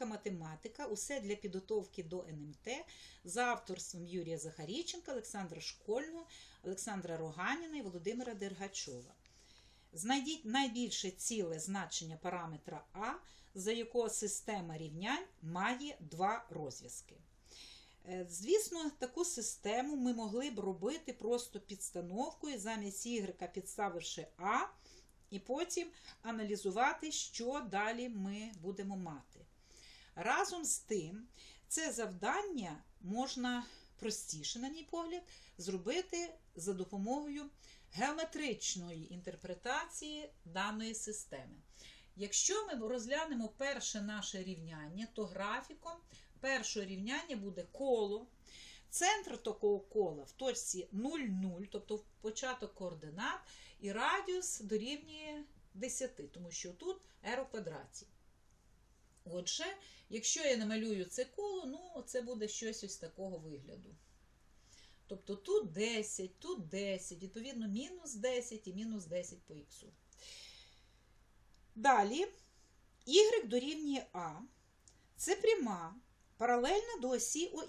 фізика, математика. Усе для підготовки до НМТ за авторством Юрія Захаріченка, Олександра Школьного, Олександра Роганіна і Володимира Дергачова. Знайдіть найбільше ціле значення параметра А, за якого система рівнянь має два розв'язки. Е, Звісно, таку систему ми могли б робити просто підстановкою замість Y підставивши А, і потім аналізувати, що далі ми будемо мати. Разом з тим, це завдання можна простіше, на мій погляд, зробити за допомогою геометричної інтерпретації даної системи. Якщо ми розглянемо перше наше рівняння, то графіком першого рівняння буде коло. Центр такого кола в точці 0,0, тобто початок координат, і радіус дорівнює 10, тому що тут r у квадраті. Отже, якщо я намалюю це коло, ну це буде щось ось такого вигляду. Тобто тут 10, тут 10, відповідно, мінус 10 і мінус 10 по х. Далі y дорівнює А. Це пряма паралельна до осі ОХ.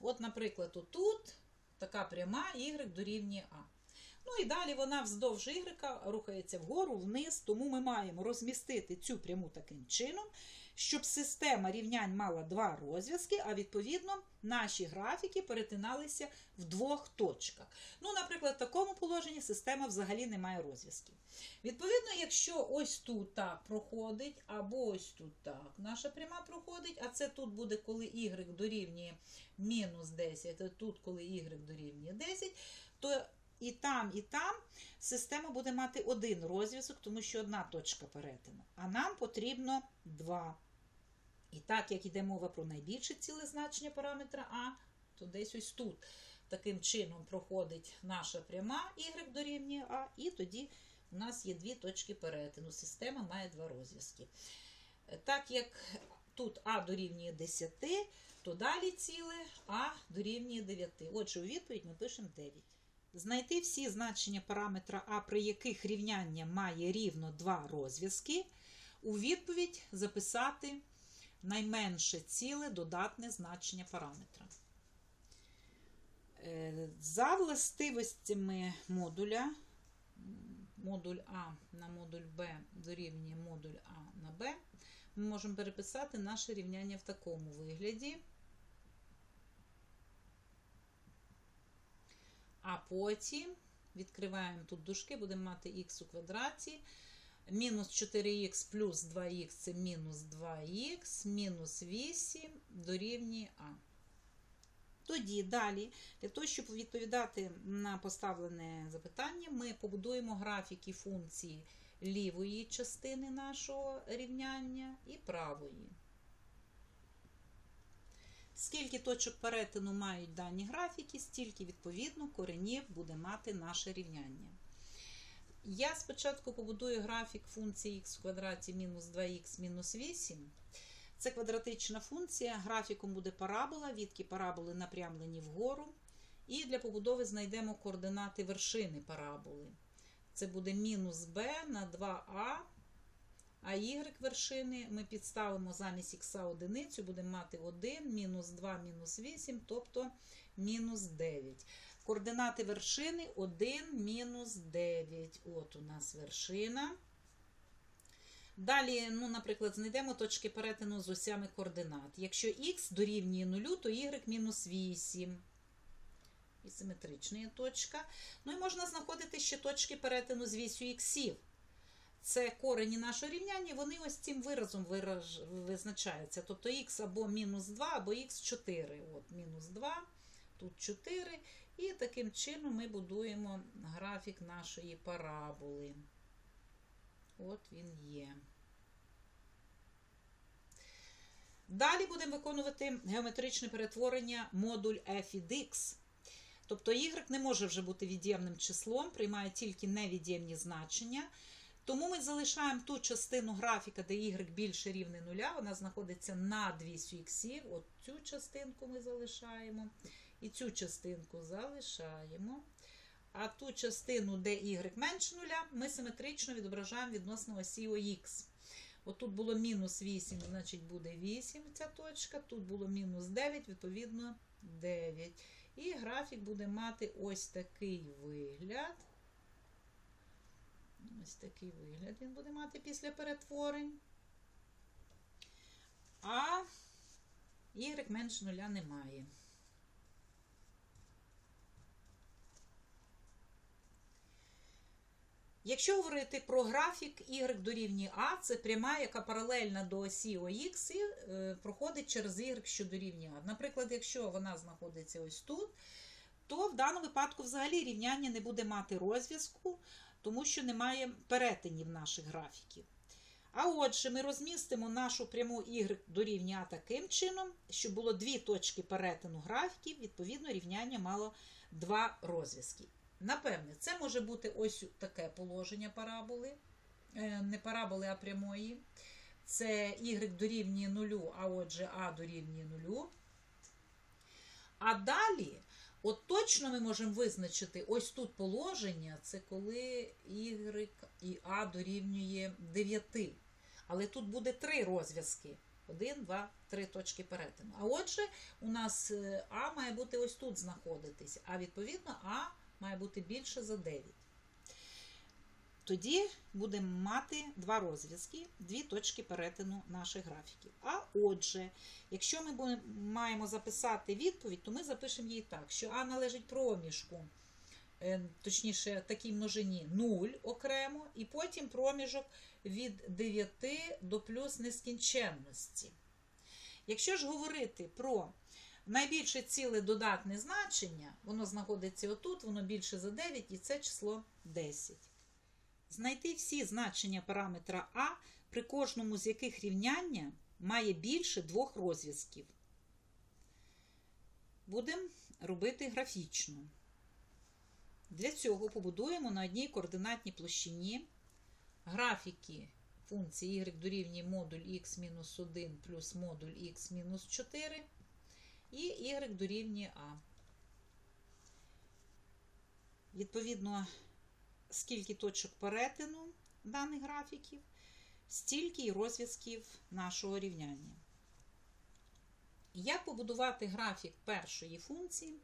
От, наприклад, отут така пряма y дорівнює А. Ну і далі вона вздовж y рухається вгору, вниз, тому ми маємо розмістити цю пряму таким чином, щоб система рівнянь мала два розв'язки, а відповідно наші графіки перетиналися в двох точках. Ну, наприклад, в такому положенні система взагалі не має розв'язків. Відповідно, якщо ось тут так проходить, або ось тут так наша пряма проходить, а це тут буде, коли y дорівнює мінус 10, а тут, коли y дорівнює 10, то і там, і там система буде мати один розв'язок, тому що одна точка перетину. А нам потрібно два. І так, як йде мова про найбільше ціле значення параметра А, то десь ось тут таким чином проходить наша пряма y дорівнює А, і тоді у нас є дві точки перетину. Система має два розв'язки. Так як тут А дорівнює 10, то далі ціле А дорівнює 9. Отже, у відповідь ми пишемо 9. Знайти всі значення параметра А, при яких рівняння має рівно два розв'язки, у відповідь записати найменше ціле додатне значення параметра. Е, За властивостями модуля, модуль А на модуль Б дорівнює модуль А на Б, ми можемо переписати наше рівняння в такому вигляді. А потім відкриваємо тут дужки, будемо мати х у квадраті. Мінус 4х плюс 2х це мінус 2х, мінус 8 дорівнює А. Тоді далі, для того, щоб відповідати на поставлене запитання, ми побудуємо графіки функції лівої частини нашого рівняння і правої. Скільки точок перетину мають дані графіки, стільки, відповідно, коренів буде мати наше рівняння. Я спочатку побудую графік функції х в квадраті мінус 2х мінус 8. Це квадратична функція, графіком буде парабола, відки параболи напрямлені вгору. І для побудови знайдемо координати вершини параболи. Це буде мінус b на 2а, а y вершини ми підставимо замість х одиницю, будемо мати 1, мінус 2, мінус 8, тобто мінус 9. Координати вершини 1, мінус 9. От у нас вершина. Далі, ну, наприклад, знайдемо точки перетину з осями координат. Якщо х дорівнює 0, то y мінус 8. І симетрична точка. Ну і можна знаходити ще точки перетину з вісю іксів. Це корені нашого рівняння, вони ось цим виразом вираж... визначаються. Тобто х або мінус 2, або х 4. От, мінус 2, тут 4. І таким чином ми будуємо графік нашої параболи. От він є. Далі будемо виконувати геометричне перетворення модуль f від x. Тобто y не може вже бути від'ємним числом, приймає тільки невід'ємні значення. Тому ми залишаємо ту частину графіка, де y більше рівне нуля, вона знаходиться над вісю х. От цю частинку ми залишаємо. І цю частинку залишаємо. А ту частину, де y менше нуля, ми симетрично відображаємо відносно осі ОХ. Отут було мінус 8, значить буде 8 ця точка. Тут було мінус 9, відповідно 9. І графік буде мати ось такий вигляд. Ось такий вигляд він буде мати після перетворень. А y менше нуля немає. Якщо говорити про графік y дорівнює А, це пряма, яка паралельна до осі ОХ і е, проходить через y, що дорівнює А. Наприклад, якщо вона знаходиться ось тут, то в даному випадку взагалі рівняння не буде мати розв'язку, тому що немає перетинів наших графіків. А отже, ми розмістимо нашу пряму y дорівнює А таким чином, щоб було дві точки перетину графіків, відповідно, рівняння мало два розв'язки. Напевне, це може бути ось таке положення параболи, е, не параболи, а прямої. Це y дорівнює нулю, а отже, а дорівнює нулю. А далі, от точно ми можемо визначити ось тут положення, це коли y і а дорівнює 9. Але тут буде три розв'язки. Один, два, три точки перетину. А отже, у нас е, А має бути ось тут знаходитись, а відповідно А має бути більше за 9. Тоді будемо мати два розв'язки, дві точки перетину наших графіків. А отже, якщо ми будемо, маємо записати відповідь, то ми запишемо її так, що А належить проміжку, е, точніше, такій множині 0 окремо, і потім проміжок від 9 до плюс нескінченності. Якщо ж говорити про найбільше ціле додатне значення, воно знаходиться отут, воно більше за 9, і це число 10. Знайти всі значення параметра А, при кожному з яких рівняння має більше двох розв'язків. Будемо робити графічно. Для цього побудуємо на одній координатній площині графіки функції y дорівнює модуль x-1 плюс модуль x-4 і y дорівнює А. Відповідно, скільки точок перетину даних графіків, стільки і розв'язків нашого рівняння. Як побудувати графік першої функції,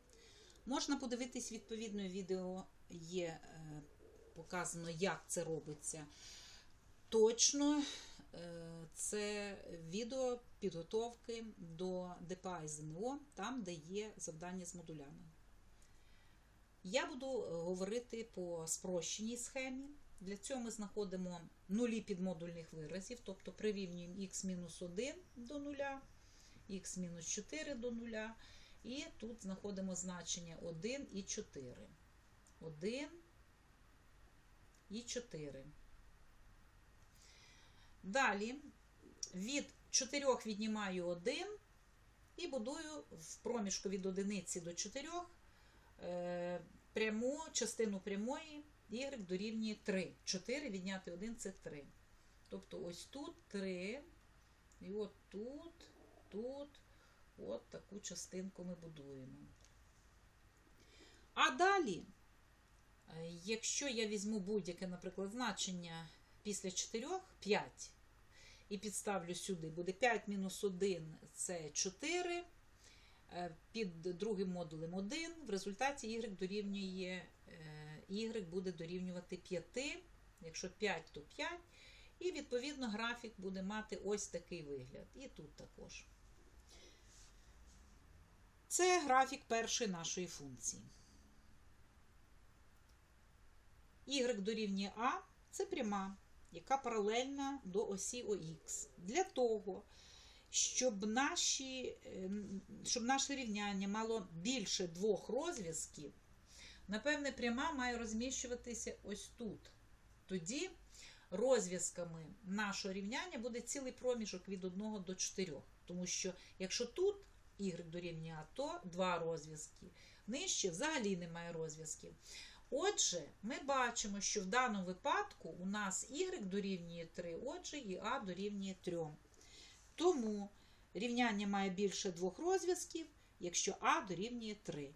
можна подивитись відповідне відео, є е, показано, як це робиться. Точно це відео підготовки до ДПА ЗНО, там, де є завдання з модулями. Я буду говорити по спрощеній схемі. Для цього ми знаходимо нулі підмодульних виразів, тобто прирівнюємо х-1 до 0, х-4 до 0, і тут знаходимо значення 1 і 4. 1 і 4. Далі від 4 віднімаю 1 і будую в проміжку від 1 до 4 е, пряму частину прямої y дорівнює 3. 4 відняти 1 це 3. Тобто ось тут 3. І от тут, тут, от таку частинку ми будуємо. А далі, е, якщо я візьму будь-яке, наприклад, значення після 4, 5, і підставлю сюди, буде 5 мінус 1 це 4. Е, під другим модулем 1. В результаті y дорівнює е, y буде дорівнювати 5. Якщо 5, то 5. І, відповідно, графік буде мати ось такий вигляд. І тут також. Це графік першої нашої функції. Y дорівнює А це пряма, яка паралельна до осі ОХ. Для того, щоб наші, е, щоб наше рівняння мало більше двох розв'язків, напевне, пряма має розміщуватися ось тут. Тоді розв'язками нашого рівняння буде цілий проміжок від 1 до 4. Тому що, якщо тут y дорівнює А, то два розв'язки. Нижче взагалі немає розв'язків. Отже, ми бачимо, що в даному випадку у нас y дорівнює 3, отже, і А дорівнює 3. Тому рівняння має більше двох розв'язків, якщо А дорівнює 3.